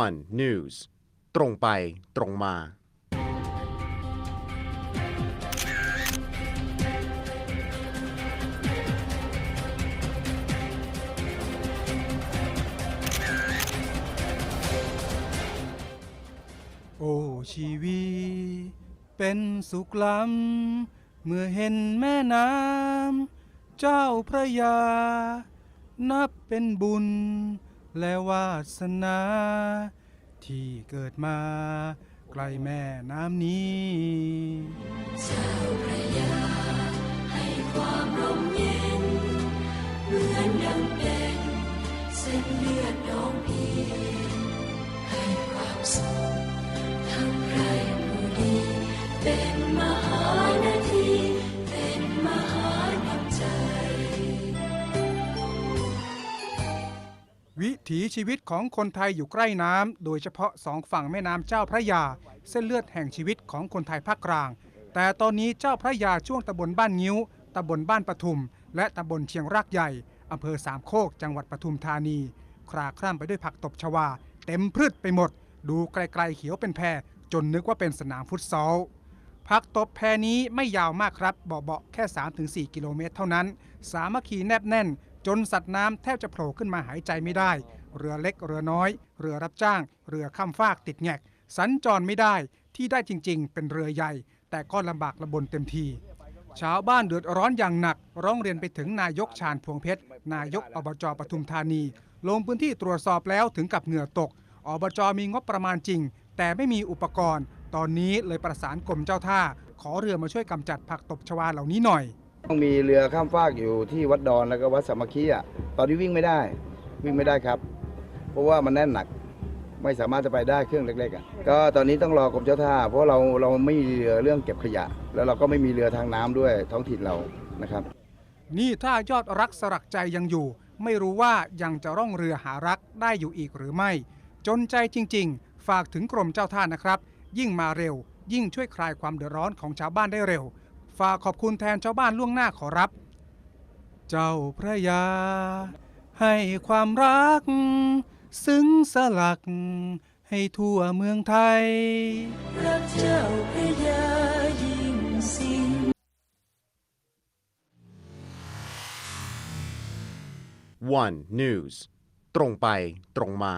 one news ตรงไปตรงมา โอ้ชีวีเป็นสุขล้ำเมื่อเห็นแม่น้ำเจ้าพระยา นับเป็นบุญ และวาสนา ที่เกิดมาใกล้แม่น้ำนี้เจ้าพระยาให้ความร่มเย็น เหมือนดังเป็นเส้นเลือดน้องพีให้ความสุข วิถีชีวิตของคนไทยอยู่ใกล้น้ำ โดยเฉพาะสองฝั่งแม่น้ำเจ้าพระยา เส้นเลือดแห่งชีวิตของคนไทยภาคกลาง แต่ตอนนี้เจ้าพระยาช่วงตำบลบ้านงิ้วตำบลบ้านปทุม และตำบลเชียงรากใหญ่อำเภอสามโคกจังหวัดปทุมธานี คลาคล่ำไปด้วยผักตบชวา เต็มพืชไปหมด ดูไกลๆเขียวเป็นแพรจนนึกว่าเป็นสนามฟุตซอลผักตบแพรนี้ไม่ยาวมากครับเบาๆแค่ 3-4 กิโลเมตรเท่านั้น สามัคคีแนบแน่น จนสัตว์น้ำแทบจะโผล่ขึ้นมาหายใจไม่ได้ เรือเล็กเรือน้อย เรือรับจ้าง เรือข้ามฟากติดแงก สัญจรไม่ได้ที่ได้จริง ๆ เป็นเรือใหญ่ แต่ก็ลำบากลำบนเต็มทีชาวบ้านเดือดร้อนอย่างหนัก ร้องเรียนไปถึงนายกชาญพวงเพชร นายกอบจปทุมธานี ลงพื้นที่ตรวจสอบแล้วถึงกับเหงื่อตก อบจมีงบประมาณจริง แต่ไม่มีอุปกรณ์ ตอนนี้เลยประสานกรมเจ้าท่า ขอเรือมาช่วยกำจัดผักตบชวาเหล่านี้หน่อย ต้องมีเรือข้ามฟากอยู่ที่วัดดอนแล้วก็วัดสามัคคีอะตอนนี้วิ่งไม่ได้ วิ่งไม่ได้ครับ เพราะว่ามันแน่นหนัก ไม่สามารถจะไปได้เครื่องเล็กๆอะก็ตอนนี้ต้องรอกรมเจ้าท่า เพราะเราเราไม่มีเรือเรื่องเก็บขยะ แล้วเราก็ไม่มีเรือทางน้ำด้วยท้องถิ่นเรานะครับ นี่ถ้ายอดรักสลักใจยังอยู่ ไม่รู้ว่ายังจะร่องเรือหารักได้อยู่อีกหรือไม่ จนใจจริง ๆ ฝากถึงกรมเจ้าท่านะครับ ยิ่งมาเร็ว ยิ่งช่วยคลายความเดือดร้อนของชาวบ้านได้เร็ว ฝากขอบคุณแทนชาวบ้านล่วงหน้าขอรับ เจ้าพระยา ให้ความรัก ซึ้งสลัก ให้ทั่วเมืองไทย รักเจ้าพระยายิ่งสิ้น one news ตรงไปตรงมา